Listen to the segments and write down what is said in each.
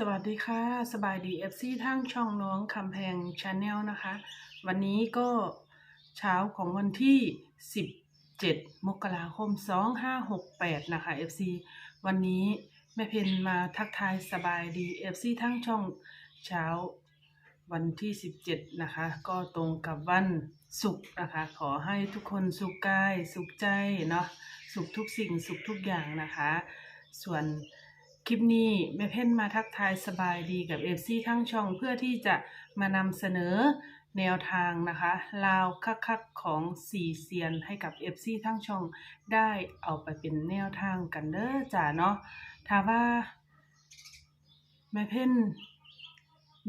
สวัสดีค่ะ สบายดีเอฟซีทั้งช่องน้องคำแพงชาแนลนะคะ วันนี้ก็เช้าของวันที่ 17 มกราคม 2568 นะคะ FC วันนี้แม่เพนมาทักทายสบายดี FC ทั้งช่องเช้าวันที่ 17 นะคะ ก็ตรงกับวันศุกร์นะคะ ขอให้ทุกคนสุขกาย สุขใจเนาะสุขทุกสิ่งสุขทุกอย่างนะคะ ส่วน คลิปนี้แม่เพ่นมาทักทายสบายดีกับเอฟซีทั้งช่องเพื่อที่จะมานำเสนอแนวทางนะคะลาวคักๆของสี่เซียนให้กับเอฟซีทั้งช่องได้เอาไปเป็นแนวทางกันเด้อจ้าเนาะถ้าว่าแม่เพ่น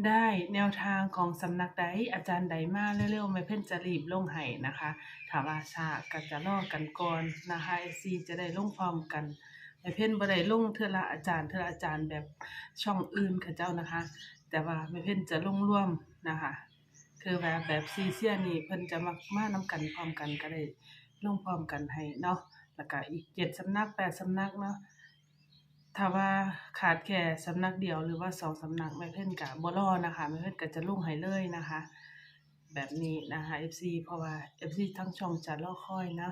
ได้แนวทางของสำนักใดอาจารย์ใดมาเร็วๆแม่เพ่นจะรีบลงให้นะคะถ้าว่าชาก็จะรอกันก่อนนะคะเอซีจะได้ลงพร้อมกัน แม่เพ่นบ่ได้ลงเทื่อละอาจารย์เทื่อละอาจารย์แบบช่องอื่นเขาเจ้านะคะ แต่ว่าแม่เพ่นจะลงร่วมนะคะ คือแบบแบบซีเซียนี่เพิ่นจะมักมานํกันพร้อมกันก็ได้ลงพร้อมกันให้เนาะแล้วก็อีกเจ็ดสำนักแปดสำนักเนาะถ้าว่าขาดแค่สำนักเดียวหรือว่าสองสำนักแม่เพ่นก็บ่รอนะคะแม่เพ่นก็จะลงให้เลยนะคะ แบบนี้นะคะ FC เพราะว่า FC ทั้งช่องจะรอคอยนะ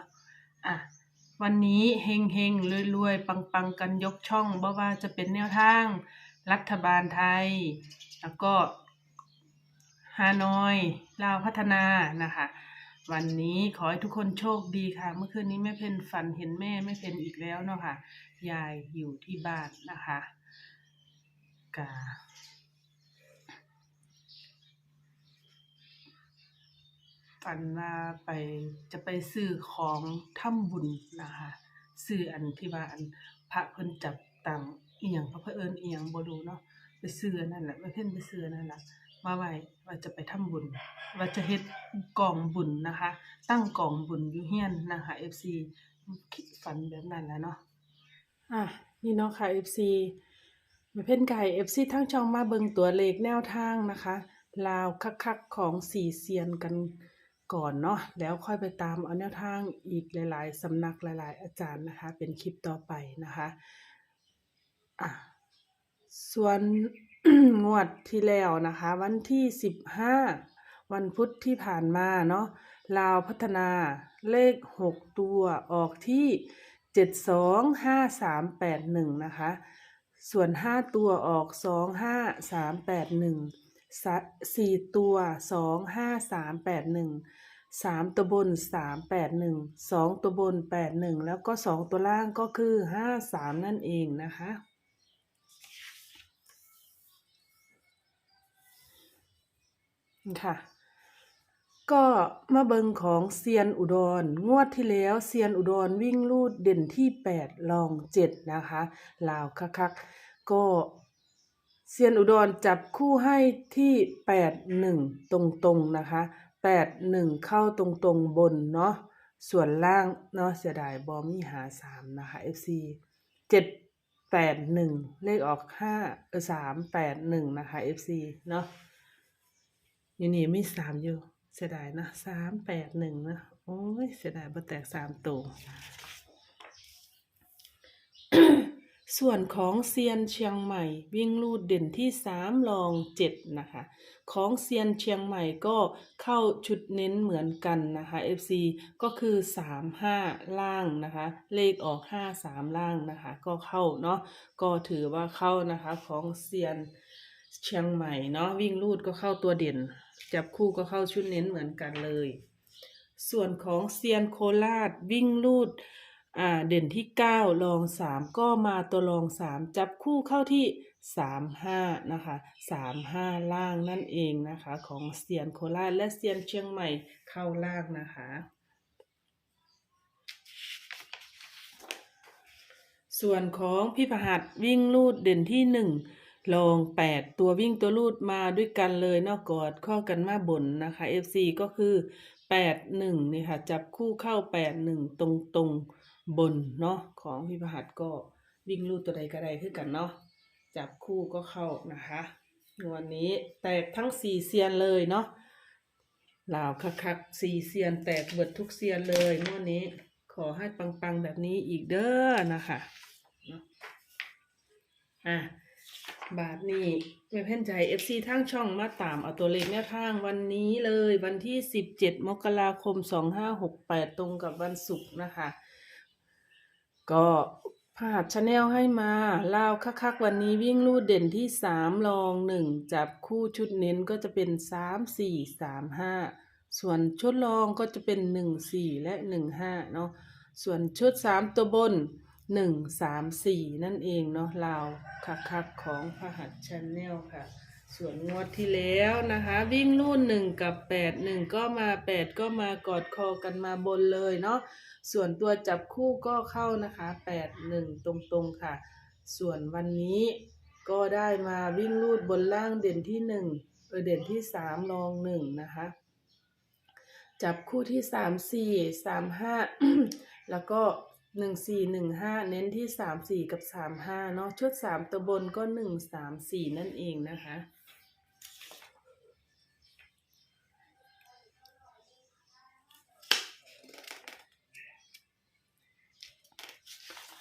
อะ วันนี้เฮงเฮงรวยรวยปังปังๆ กันยกช่องบ่ว่าจะเป็นแนวทาง รัฐบาลไทย แล้วก็ฮานอยลาวพัฒนานะคะ วันนี้ขอให้ทุกคนโชคดีค่ะ เมื่อคืนนี้แม่เพนฝันเห็นแม่แม่เพนอีกแล้วเนาะค่ะยายอยู่ที่บ้านนะคะกา ฝันว่าไปจะไปซื้อของทำบุญนะคะซื้ออันที่ว่าอันพระเพิ่นจับตังอีหยังพระเพิ่นเอิ้นอีหยังบ่รู้เนาะไปซื้อนั่นแหละแม่เพิ่นไปซื้อนั่นแหละมาไว้ว่าจะไปทำบุญ ว่าจะเฮ็ดกองบุญนะคะ ตั้งกองบุญอยู่เฮียนนะคะ FC คิดฝันแบบนั้นแหละเนาะอะนี่เนาะค่ะ FC แม่เพ่นไก่ FC ทั้งช่องมาเบิงตัวเลขแนวทางนะคะลาวคักๆของสี่เซียนกัน ก่อนเนาะแล้วค่อยไปตามเอาแนวทางอีกหลาย ๆสำนักหลาย ๆ อาจารย์นะคะ เป็นคลิปต่อไปนะคะอะส่วนงวดที่แล้วนะคะ วันที่สิบห้าวันพุธที่ผ่านมาเนาะลาวพัฒนาเลขหกตัวออกที่เจ็ดสองห้าสามแปดหนึ่งนะคะ ส่วนห้าตัวออกสองห้าสามแปดหนึ่ง สี่ตัวสองห้าสามแปดหนึ่งสามตัวบนสามแปดหนึ่งสองตัวบนแปดหนึ่งแล้วก็สองตัวล่างก็คือห้าสามนั่นเองนะคะค่ะ ก็มาเบิงของเซียนอุดรงวดที่แล้วเซียนอุดรวิ่งลูดเด่นที่แปดลองเจ็ดนะคะลาวคักๆก็ เซียนอุดรจับคู่ให้ที่แปดหนึ่งตรงๆนะคะแปดหนึ่งเข้าตรงๆบนเนาะส่วนล่างเนาะเสียดายบอมีหาสามนะคะ FC เจ็ดแปดหนึ่งเลขออกห้าเออสามแปดหนึ่งนะคะ FC เนาะอยู่นี่มีสามอยู่เสียดายนะสามแปดหนึ่งนะ โอ้ยเสียดายบ่แตกสามตัว ส่วนของเซียนเชียงใหม่ วิ่งลูดเด่นที่สามรองเจ็ดนะคะ ของเซียนเชียงใหม่ก็เข้าชุดเน้นเหมือนกันนะคะ FC ก็คือสามห้าล่างนะคะ เลขออกห้าสามล่างนะคะ ก็เข้าเนาะก็ถือว่าเข้านะคะของเซียนเชียงใหม่เนาะวิ่งลูดก็เข้าตัวเด่น จับคู่ก็เข้าชุดเน้นเหมือนกันเลย ส่วนของเซียนโคราชวิ่งลูด อ่าเด่นที่เก้ารองสามก็มาตัวรองสามจับคู่เข้าที่สามห้านะคะสามห้าล่างนั่นเองนะคะ ของเซียนโคราชและเซียนเชียงใหม่เข้าล่างนะคะ ส่วนของพี่พหัสวิ่งลูดเด่นที่หนึ่งลองแปดตัววิ่งตัวลูดมาด้วยกันเลยนอกกอดข้อกันมาบนนะคะ FC ก็คือแปดหนึ่งนี่ค่ะ จับคู่เข้าแปดหนึ่งตรงตรงๆ บนเนาะของพี่พหัสก็วิ่งลูดตัวใดก็ได้ขึ้นกันเนาะจับคู่ก็เข้านะคะวันนี้แตกทั้งสี่เซียนเลยเนาะลาวคักๆสี่เซียนแตกเบิดทุกเซียนเลยงวดนี้ขอให้ปังๆแบบนี้อีกเด้อนะคะอะบาทนี่ไม่เพ่นใจ FC ทางช่องมาตามเอาตัวเลขแนวทางวันนี้เลยวันที่17มกราคม2568ตรงกับวันศุกร์นะคะ ก็พาดชาแนลให้มาเล่าคักๆวันนี้วิ่งลูดเด่นที่3ลอง1จับคู่ชุดเน้นก็จะเป็น3 4 3 5ส่วนชุดรองก็จะเป็น1 4และ1 5เนาะส่วนชุด3ตัวบน1 3 4นั่นเองเนาะเลาคักๆของพหัสชาแนลค่ะ ส่วนงวดที่แล้วนะคะ วิ่งลูด1กับ8 1ก็มา8ก็มากอดคอกันมาบนเลยเนาะส่วนตัวจับคู่ก็เข้านะคะแปดหนึ่งตรงๆค่ะ ส่วนวันนี้ก็ได้มาวิ่งลูดบนล่างเด่นที่หนึ่งเออเด่นที่สามรองหนึ่งนะคะ จับคู่ที่สามสี่สามห้าแล้วก็หนึ่งสี่หนึ่งห้าเน้นที่สามสี่กับสามห้าเนาะชุดสามตัวบนก็หนึ่งสามสี่นั่นเองนะคะ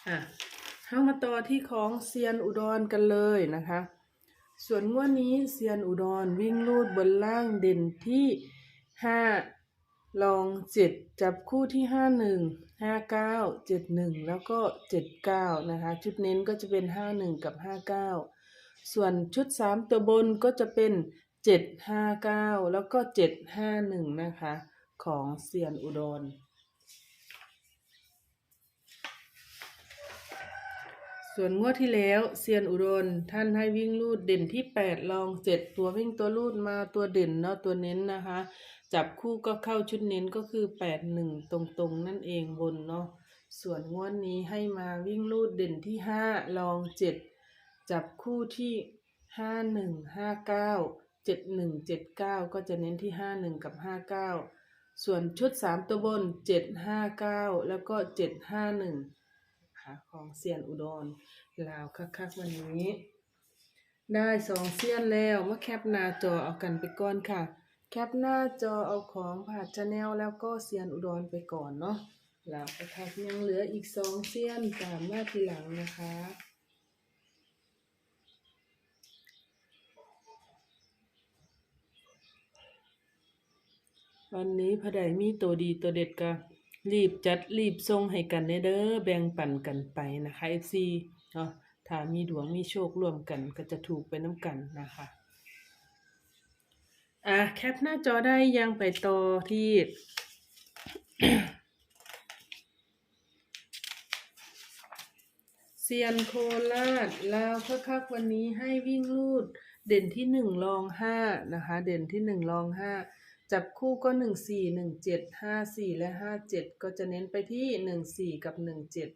อะเข้ามาต่อที่ของเซียนอุดรกันเลยนะคะ ส่วนงวดนี้เซียนอุดรวิ่งลูดบนล่างเด่นที่ห้าลองเจ็ดจับคู่ที่ห้าหนึ่งห้าเก้าเจ็ดหนึ่งแล้วก็เจ็ดเก้านะคะชุดเน้นก็จะเป็นห้าหนึ่งกับห้าเก้าส่วนชุดสามตัวบนก็จะเป็นเจ็ดห้าเก้าแล้วก็เจ็ดห้าหนึ่งนะคะ ของเซียนอุดร ส่วนงวดที่แล้วเซียนอุดรท่านให้วิ่งลูดเด่นที่แปดลองเจ็ดตัววิ่งตัวลูดมาตัวเด่นเนาะตัวเน้นนะคะ จับคู่ก็เข้าชุดเน้นก็คือแปดหนึ่งตรงๆ นั่นเองบนเนาะส่วนงวดนี้ให้มาวิ่งลูดเด่นที่ห้าลองเจ็ดจับคู่ที่ห้าหนึ่งห้าเก้าเจ็ดหนึ่งเจ็ดเก้าก็จะเน้นที่ห้าหนึ่งกับห้าเก้าส่วนชุดสามตัวบนเจ็ดห้าเก้าแล้วก็เจ็ดห้าหนึ่ง ค่ะของเซียนอุดรลาวคักๆวันนี้ ได้สองเซียนแล้วมาแคปหน้าจอเอากันไปก่อนค่ะ แคปหน้าจอเอาของผ่าชาแนลแล้วก็เซียนอุดรไปก่อนเนาะลาวคักๆยังเหลืออีกสองเซียนตามมาทีหลังนะคะวันนี้พระใดมีตัวดีตัวเด็ดก็ รีบจัดรีบส่งให้กันเด้อแบ่งปันกันไปนะคะ FC เนาะถ้ามีดวงมีโชคร่วมกันก็จะถูกไปน้ำกันนะคะอะแคปหน้าจอได้ยังไปต่อที่เซียนโคราชลาวคักๆวันนี้ให้วิ่งลูด เด่นที่หนึ่งรองห้านะคะ เด่นที่หนึ่งรองห้า จับคู่ก็หนึ่งสี่หนึ่งเจ็ดห้าสี่และห้าเจ็ดก็จะเน้นไปที่หนึ่งสี่กับหนึ่งเจ็ด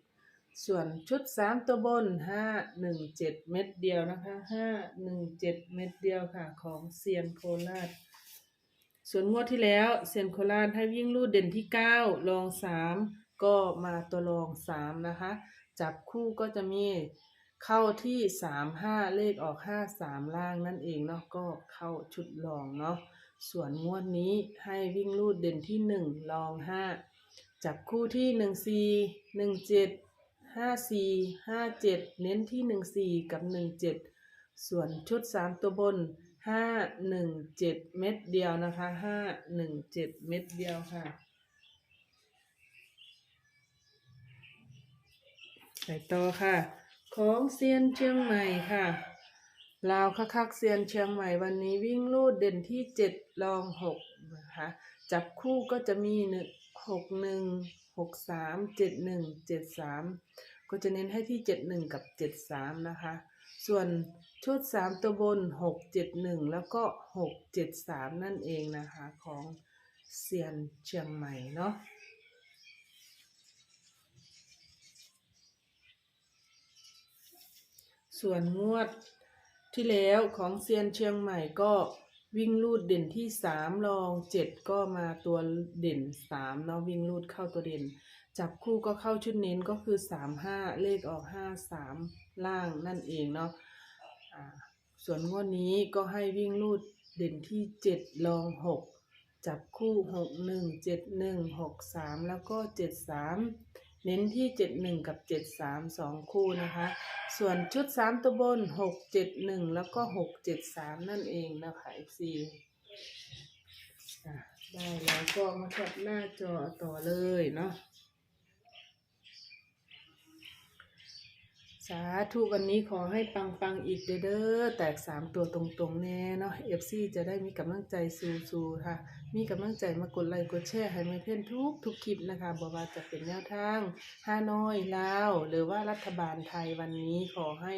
ส่วนชุดสามตัวบนห้าหนึ่งเจ็ดเม็ดเดียวนะคะห้าหนึ่งเจ็ดเม็ดเดียวค่ะของเซียนโคราช ส่วนงวดที่แล้วเซียนโคราชให้วิ่งลูดเด่นที่เก้ารองสามก็มาตัวรองสามนะคะ จับคู่ก็จะมีเข้าที่สามห้าเลขออกห้าสามล่างนั่นเองเนาะก็เข้าชุดรองเนาะ ส่วนงวดนี้ให้วิ่งลูดเด่นที่หนึ่งรองห้าจับคู่ที่หนึ่งสี่หนึ่งเจ็ดห้าสี่ห้าเจ็ดเน้นที่หนึ่งสี่กับหนึ่งเจ็ดส่วนชุดสามตัวบนห้าหนึ่งเจ็ดเม็ดเดียวนะคะห้าหนึ่งเจ็ดเม็ดเดียวค่ะไปต่อค่ะ ของเซียนเชียงใหม่ค่ะ ลาวคักๆเซียนเชียงใหม่วันนี้วิ่งลูดเด่นที่เจ็ดรองหกนะคะจับคู่ก็จะมีหนึ่งหกหนึ่งหกสามเจ็ดหนึ่งเจ็ดสามก็จะเน้นให้ที่เจ็ดหนึ่งกับเจ็ดสามนะคะ ส่วนชุดสามตัวบนหกเจ็ดหนึ่งแล้วก็หกเจ็ดสามนั่นเองนะคะของเซียนเชียงใหม่เนาะส่วนงวด ที่แล้วของเซียนเชียงใหม่ก็วิ่งลูดเด่นที่สามรองเจ็ดก็มาตัวเด่นสามเนาะวิ่งลูดเข้าตัวเด่น จับคู่ก็เข้าชุดเน้นก็คือสามห้าเลขออกห้าสามล่างนั่นเองเนาะอ่าส่วนงวดนี้ก็ให้วิ่งลูดเด่นที่เจ็ดรองหกจับคู่หกหนึ่งเจ็ดหนึ่งหกสามแล้วก็เจ็ดสาม เน้นที่เจ็ดหนึ่งกับเจ็ดสามสองคู่นะคะ ส่วนชุดสามตัวบนหกเจ็ดหนึ่งแล้วก็หกเจ็ดสามนั่นเองนะคะ FC ได้แล้วก็มาแคปหน้าจอต่อเลยเนาะสาธุวันนี้ขอให้ปังปังๆอีกเด้อแตกสามตัวตรงๆแน่เนาะ FC จะได้มีกำลังใจสู้ๆค่ะ มีกำลังใจมากดไลค์กดแชร์ให้ม่เพื่อนทุกทุกคลิปนะคะบอกว่าจะเป็นแนวทางฮานอยลาวหรือว่ารัฐบาลไทยวันนี้ขอให้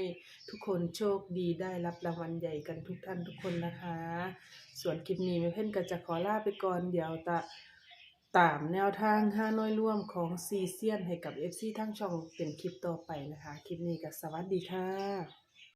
ทุกคนโชคดีได้รับรางวัลใหญ่กันทุกท่านทุกคนนะคะ ส่วนคลิปนี้ม่เพื่อนก็จะขอลาไปก่อนเดี๋ยวตะตามแนวทางห้าน้อยร่วมของซีเซียนให้กับ FC ทั้งช่องเป็นคลิปต่อไปนะคะ คลิปนี้ก็สวัสดีค่ะ